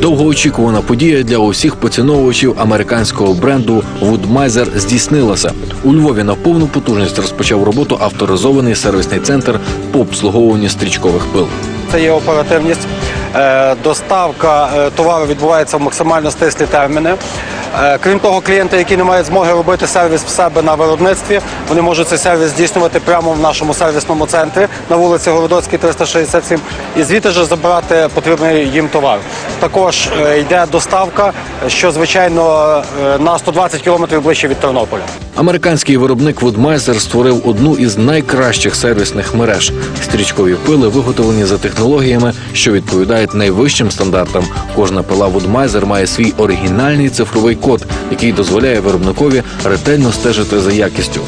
Довгоочікувана подія для усіх поціновувачів американського бренду Woodmiser здійснилася. У Львові на повну потужність розпочав роботу авторизований сервісний центр по обслуговуванню стрічкових пил. Це є оперативність. Е, Доставка е, товару відбувається в максимально стислі терміни. Е, Крім того, клієнти, які не мають змоги робити сервіс в себе на виробництві, вони можуть цей сервіс здійснювати прямо в нашому сервісному центрі на вулиці Городоцькій, 367, і звідти ж забирати потрібний їм товар. Також йде доставка, що звичайно на 120 кілометрів ближче від Тернополя. Американський виробник Woodmiser створив одну із найкращих сервісних мереж. Стрічкові пили виготовлені за технологіями, що відповідають найвищим стандартам. Кожна пила Woodmiser має свій оригінальний цифровий код, який дозволяє виробникові ретельно стежити за якістю.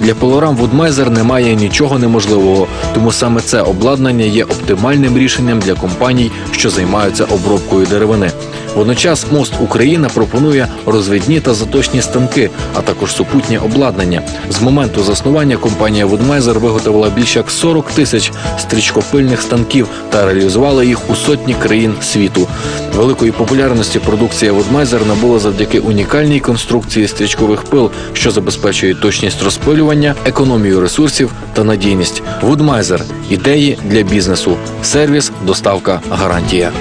Для пилорам Woodmiser немає нічого неможливого, тому саме це обладнання є оптимальним рішенням для компаній, що займаються обробкою деревини. Водночас мост Україна пропонує розвідні та заточні станки, а також супутнє обладнання. З моменту заснування компанія Woodmiser виготовила більше як 40 тисяч стрічкопильних станків та реалізувала їх у сотні країн світу. Великої популярності продукція Woodmiser набула завдяки унікальній конструкції стрічкових пил, що забезпечує точність розпилювання, економію ресурсів та надійність. Woodmiser – ідеї для бізнесу, сервіс, доставка, гарантія.